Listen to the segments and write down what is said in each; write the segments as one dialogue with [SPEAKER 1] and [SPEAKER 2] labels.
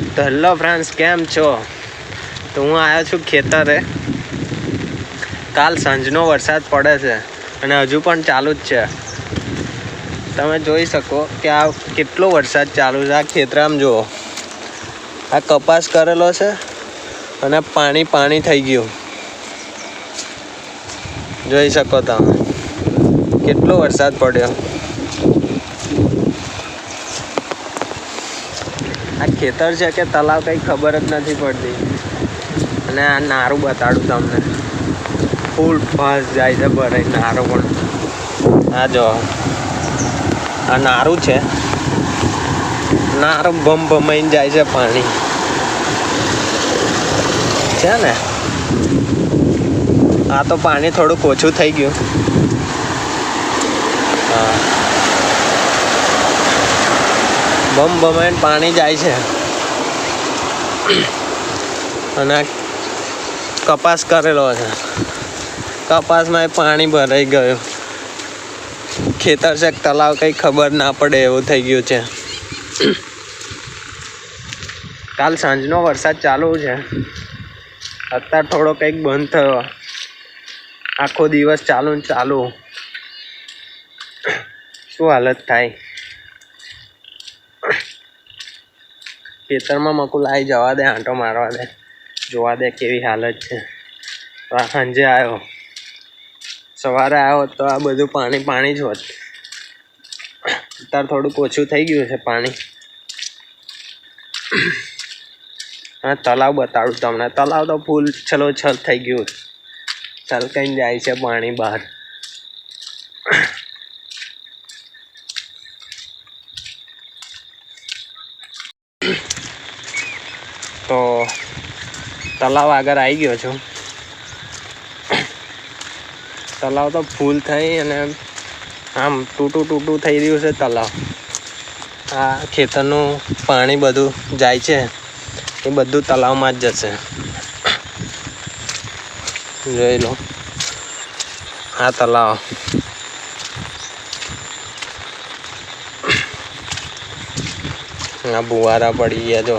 [SPEAKER 1] તો hello friends કેમ છો? તો હું આવ્યો છું ખેતરે. કાલ સાંજનો વરસાદ પડે છે અને હજુ પણ ચાલુ જ છે. તમે જોઈ શકો કે આ કેટલો વરસાદ ચાલુ છે. આ ખેતરામાં જુઓ. આ કપાસ કરેલો છે અને પાણી પાણી થઈ ગયું. જોઈ શકો તમે. કેટલો વરસાદ પડ્યો. આ ખેતર છે કે તલાવ કંઈ ખબર જ નથી પડતી. અને આ નારું બતાડું તમને. ફૂલ ફાસ્ટ જાય છે ભરાઈ નારું પણ. આ જો, આ નારું છે. નારું ભમ ભમાઈને જાય છે પાણી. છે ને? આ તો પાણી થોડુંક ઓછું થઈ ગયું. હા. બમ બમાઈને પાણી જાય છે. અને કપાસ કરેલો છે. કપાસમાં પાણી ભરાઈ ગયું. ખેતર છે તલાવ કંઈ ખબર ના પડે એવું થઈ ગયું છે. કાલ સાંજનો વરસાદ ચાલુ છે. અત્યારે થોડો કંઈક બંધ થયો. આખો દિવસ ચાલુ ને ચાલુ. શું હાલત થાય? ખેતરમાં મકુલ આવી જવા દે, આંટો મારવા દે. જોવા દે કેવી હાલત છે. સાંજે આવ્યો સવારે આવ્યો તો આ બધું પાણી પાણી જ હોત અત્યારે થોડુંક ઓછું થઈ ગયું છે પાણી. હા, તલાવ બતાડું તમને. તલાવ તો ફૂલ છલો છલ થઈ ગયું. છલકાઈને જાય છે પાણી બહાર. તો તલાવ આગળ આવી ગયો છું. તલાવ તો ફૂલ થઈ અને આમ તૂટું તૂટું થઈ રહ્યું છે તલાવ. આ ખેતરનું પાણી બધું જાય છે. એ બધું તલાવમાં જ જશે. જોઈ લો. આ તલાવ. આ બુવારા પડી ગયા જો.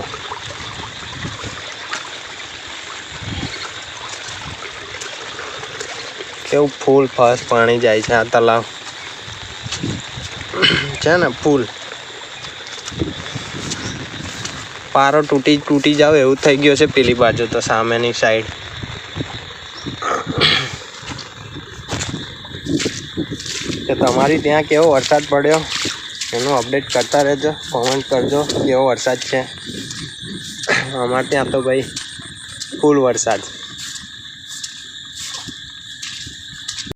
[SPEAKER 1] કેવું ફૂલ ફાસ્ટ પાણી જાય છે આ તલાવ. છે ને, ફૂલ. પારો તૂટી તૂટી જાવ એવું થઈ ગયું છે પેલી બાજુ તો સામેની સાઈડ કે તમારી ત્યાં કેવો વરસાદ પડ્યો? એનું અપડેટ કરતા રહેજો કોમેન્ટ કરજો, કેવો વરસાદ છે? અમારે ત્યાં તો ભાઈ ફૂલ વરસાદ.